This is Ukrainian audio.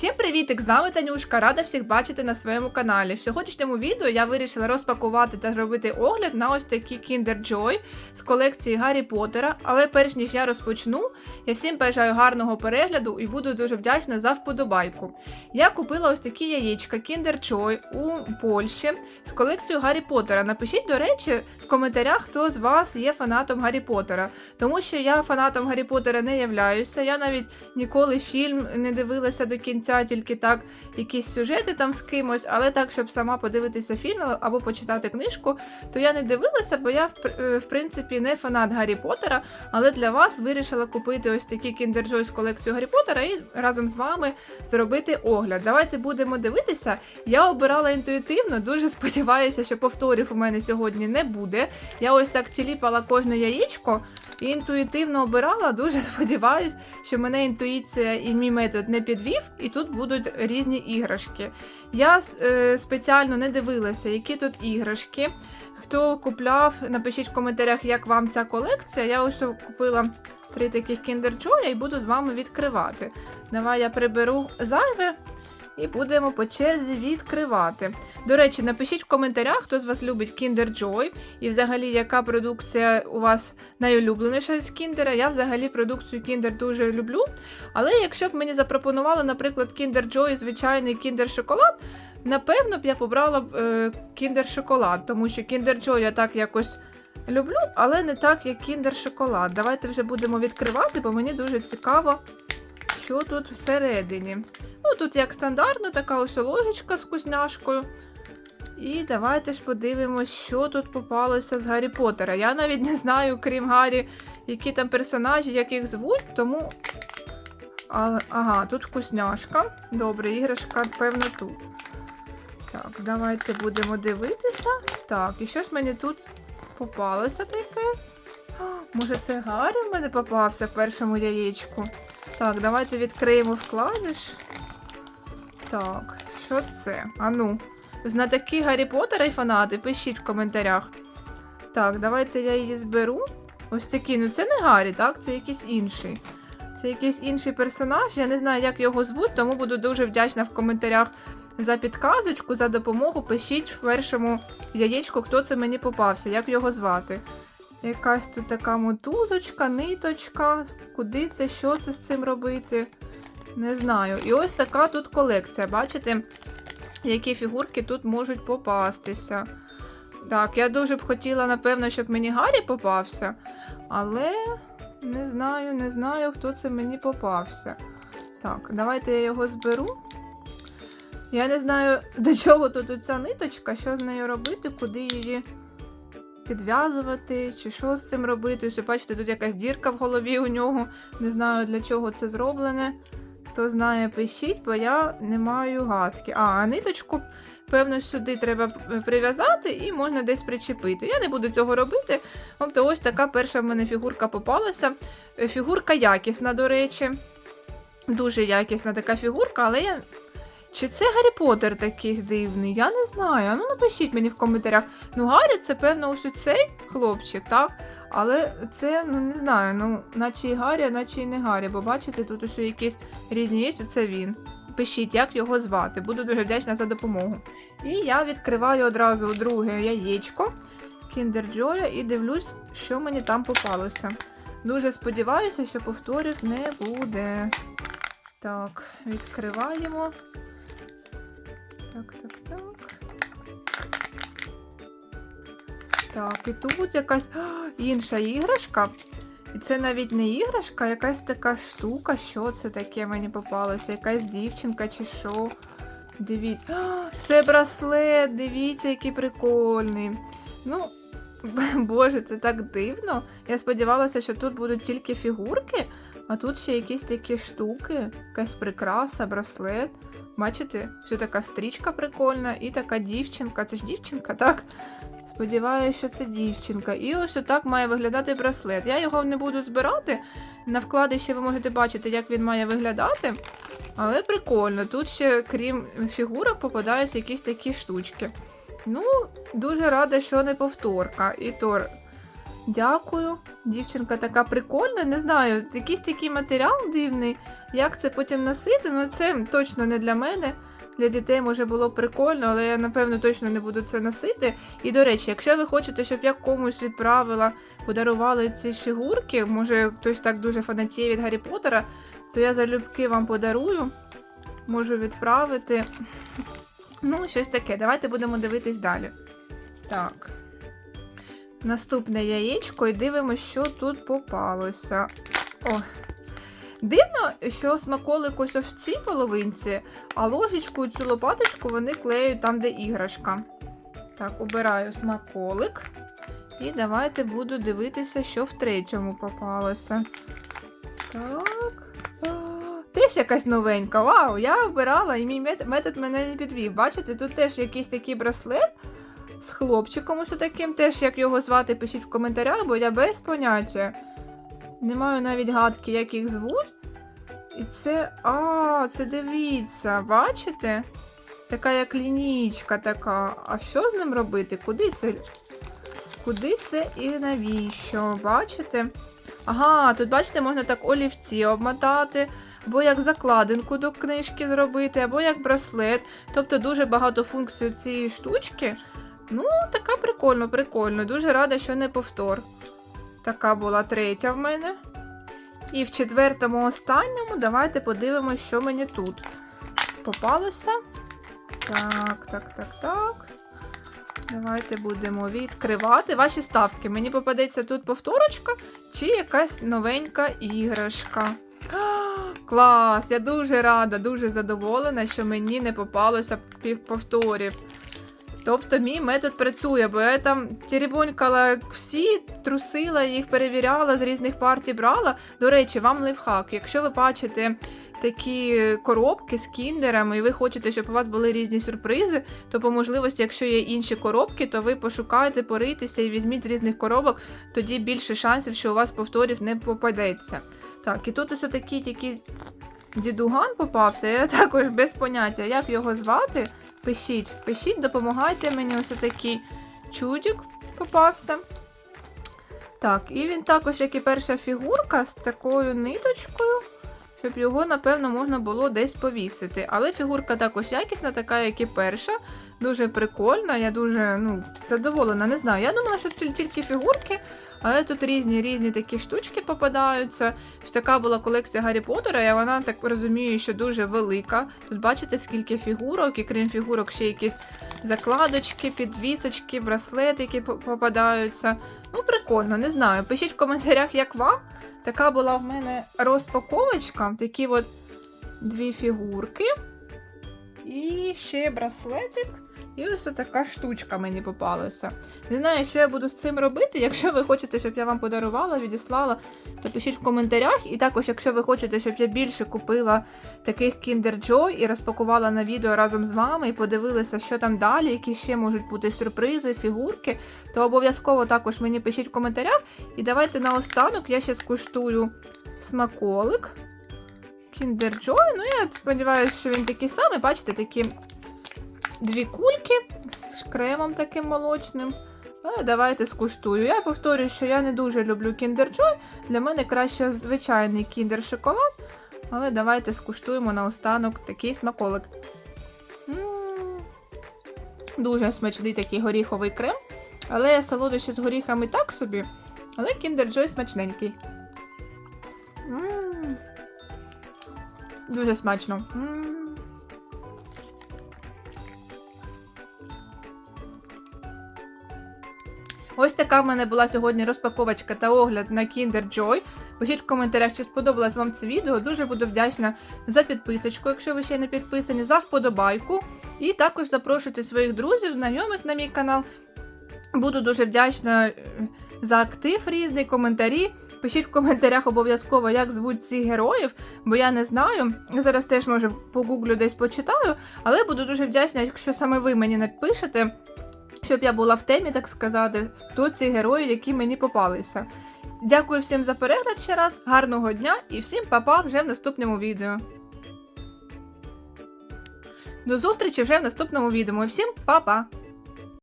Всім привітик! З вами Танюшка, рада всіх бачити на своєму каналі. В сьогоднішньому відео я вирішила розпакувати та зробити огляд на ось такі Kinder Joy з колекції Гаррі Поттера. Але перш ніж я розпочну, я всім бажаю гарного перегляду і буду дуже вдячна за вподобайку. Я купила ось такі яєчка Kinder Joy у Польщі з колекцією Гаррі Поттера. Напишіть, до речі, в коментарях, хто з вас є фанатом Гаррі Поттера. Тому що я фанатом Гаррі Поттера не являюся. Я навіть ніколи фільм не дивилася до кінця, тільки так якісь сюжети там з кимось, але так, щоб сама подивитися фільм або почитати книжку, то я не дивилася, бо я е, в принципі не фанат Гаррі Поттера, але для вас вирішила купити ось такі Kinder Joy з колекцією Гаррі Поттера і разом з вами зробити огляд. Давайте будемо дивитися. Я обирала інтуїтивно, дуже сподіваюся, що повторів у мене сьогодні не буде. Я ось так тіліпала кожне яєчко. Інтуїтивно обирала, дуже сподіваюсь, що мене інтуїція і мій метод не підвів, і тут будуть різні іграшки. Я е, спеціально не дивилася, які тут іграшки. Хто купляв, напишіть в коментарях, як вам ця колекція. Я ось купила три таких Joy і буду з вами відкривати. Давай я приберу зайве і будемо по черзі відкривати. До речі, напишіть в коментарях, хто з вас любить Kinder Joy і взагалі яка продукція у вас найулюбленіша з Кіндера. Я взагалі продукцію Kinder дуже люблю. Але якщо б мені запропонували, наприклад, Kinder Joy, звичайний Kinder шоколад, напевно б я побрала б е, Kinder шоколад, тому що Kinder Joy я так якось люблю, але не так, як Kinder шоколад. Давайте вже будемо відкривати, бо мені дуже цікаво, що тут всередині. Ну, тут як стандартно, така ось ложечка з вкусняшкою. І давайте ж подивимось, що тут попалося з Гаррі Поттера. Я навіть не знаю, крім Гаррі, які там персонажі, як їх звуть, тому. Але, ага, тут вкусняшка. Добре, іграшка, певно, тут. Так, давайте будемо дивитися. Так, і щось мені тут попалося таке. А, Може, це Гаррі в мене попався в першому яєчку. Так, давайте відкриємо вкладиш. Так, що це? Ану. Знатоки Гаррі Поттера і фанати, пишіть в коментарях. Так, давайте я її зберу. Ось такий, ну це не Гаррі, так? Це якийсь інший. Це якийсь інший персонаж. Я не знаю, як його звуть, тому буду дуже вдячна в коментарях за підказочку, за допомогу. Пишіть в першому яєчку, хто це мені попався, як його звати. Якась тут така мотузочка, ниточка. Куди це, що це з цим робити? Не знаю. І ось така тут колекція. Бачите, які фігурки тут можуть попастися. Так, я дуже б хотіла, напевно, щоб мені Гаррі попався, але не знаю, не знаю, хто це мені попався. Так, давайте я його зберу. Я не знаю, до чого тут оця ниточка, що з нею робити, куди її підв'язувати, чи що з цим робити. Ось, бачите, тут якась дірка в голові у нього. Не знаю, для чого це зроблене. Хто знає, пишіть, бо я не маю гадки. А, а ниточку, певно, сюди треба прив'язати і можна десь причепити. Я не буду цього робити. Тобто, ось така перша в мене фігурка попалася. Е, Фігурка якісна, до речі. Дуже якісна така фігурка, але я. Чи це Гаррі Поттер такий дивний? Я не знаю. Ну напишіть мені в коментарях. Ну, Гаррі, це, певно, ось цей хлопчик, так? Але це, ну не знаю, ну, наче і Гаррі, наче і не Гаррі, бо бачите, тут усе якісь різні є, це він. Пишіть, як його звати. Буду дуже вдячна за допомогу. І я відкриваю одразу друге яєчко Kinder Joy і дивлюсь, що мені там попалося. Дуже сподіваюся, що повторів не буде. Так, відкриваємо. Так, так, так. Так, і тут якась а, інша іграшка. І це навіть не іграшка, а якась така штука. Що це таке мені попалося? Якась дівчинка чи що? Дивіться. Це браслет, дивіться, який прикольний. Ну, боже, це так дивно. Я сподівалася, що тут будуть тільки фігурки, а тут ще якісь такі штуки, якась прикраса, браслет. Бачите, що така стрічка прикольна і така дівчинка. Це ж дівчинка, так? Сподіваюся, що це дівчинка. І ось отак має виглядати браслет. Я його не буду збирати. На вкладищі ви можете бачити, як він має виглядати. Але прикольно. Тут ще, крім фігурок, попадаються якісь такі штучки. Ну, дуже рада, що не повторка. І то Дякую. Дівчинка така прикольна, не знаю, якийсь такий матеріал дивний. Як це потім носити? Ну це точно не для мене. Для дітей може було прикольно, але я напевно точно не буду це носити. І до речі, якщо ви хочете, щоб я комусь відправила, подарувала ці фігурки, може хтось так дуже фанатіє від Гаррі Поттера, то я залюбки вам подарую. Можу відправити. Ну, щось таке. Давайте будемо дивитись далі. Так. Наступне яєчко і дивимося, що тут попалося. О. Дивно, що смаколик ось в цій половинці, а ложечку і цю лопаточку вони клеють там, де іграшка. Так, обираю смаколик. І давайте буду дивитися, що в третьому попалося. Так. Теж якась новенька. Вау! Я обирала і мій мет- метод мене не підвів. Бачите, тут теж якийсь такий браслет з хлопчиком, ось таким теж, як його звати, пишіть в коментарях, бо я без поняття. Не маю навіть гадки, як їх звуть. І це. А, це дивіться, бачите? Така як лінійка така. А що з ним робити? Куди це? Куди це і навіщо? Бачите? Ага, тут, бачите, можна так олівці обмотати, або як закладинку до книжки зробити, або як браслет. Тобто дуже багато функцій цієї штучки. Ну, така прикольно, прикольно. Дуже рада, що не повтор. Така була третя в мене. І в четвертому останньому давайте подивимося, що мені тут попалося. Так, так, так, так. Давайте будемо відкривати ваші ставки. Мені попадеться тут повторочка чи якась новенька іграшка. А, Клас! Я дуже рада, дуже задоволена, що мені не попалося повторів. Тобто мій метод працює, бо я там теребонькала всі, трусила їх, перевіряла, з різних партій брала. До речі, вам лайфхак. Якщо ви бачите такі коробки з кіндерами, і ви хочете, щоб у вас були різні сюрпризи, то по можливості, якщо є інші коробки, то ви пошукайте, поритеся і візьміть з різних коробок, тоді більше шансів, що у вас повторів не попадеться. Так, і тут ось такий якийсь дідуган попався, я також без поняття, як його звати. Пишіть, пишіть, допомагайте мені ось такий чудик попався. Так, і він також, як і перша фігурка, з такою ниточкою, щоб його, напевно, можна було десь повісити. Але фігурка також якісна, така, як і перша. Дуже прикольна, я дуже ну, задоволена. Не знаю. Я думала, що тут тільки фігурки, але тут різні різні такі штучки попадаються. Ось така була колекція Гаррі Поттера, і вона так розумію, що дуже велика. Тут бачите, скільки фігурок, і крім фігурок, ще якісь закладочки, підвісочки, браслети, які попадаються. Ну, прикольно, не знаю. Пишіть в коментарях, як вам. Така була в мене розпаковочка. Такі от дві фігурки. І ще браслетик. І ось така штучка мені попалася. Не знаю, що я буду з цим робити. Якщо ви хочете, щоб я вам подарувала, відіслала, то пишіть в коментарях. І також, якщо ви хочете, щоб я більше купила таких Kinder Joy і розпакувала на відео разом з вами і подивилася, що там далі, які ще можуть бути сюрпризи, фігурки, то обов'язково також мені пишіть в коментарях. І давайте наостанок я ще скуштую смаколик. Kinder Joy. Ну, я сподіваюся, що він такий самий. Бачите, такі дві кульки з кремом таким молочним. Але давайте скуштую. Я повторюю, що я не дуже люблю Joy. Для мене краще звичайний Kinder шоколад. Але давайте скуштуємо наостанок такий смаколик. М, Дуже смачний такий горіховий крем. Але солодощі з горіхами так собі. Але Joy смачненький. М, Дуже смачно. М. Ось така в мене була сьогодні розпаковочка та огляд на Kinder Joy. Пишіть в коментарях, чи сподобалось вам це відео. Дуже буду вдячна за підписочку, якщо ви ще не підписані, за вподобайку. І також запрошуйте своїх друзів, знайомих на мій канал. Буду дуже вдячна е, за актив різний, коментарі. Пишіть в коментарях обов'язково, як звуть цих героїв, бо я не знаю. Зараз теж може погуглю десь почитаю, але буду дуже вдячна, якщо саме ви мені напишете, щоб я була в темі, так сказати, хто ці герої, які мені попалися. Дякую всім за перегляд ще раз, гарного дня і всім па-па вже в наступному відео. До зустрічі вже в наступному відео. Всім па-па!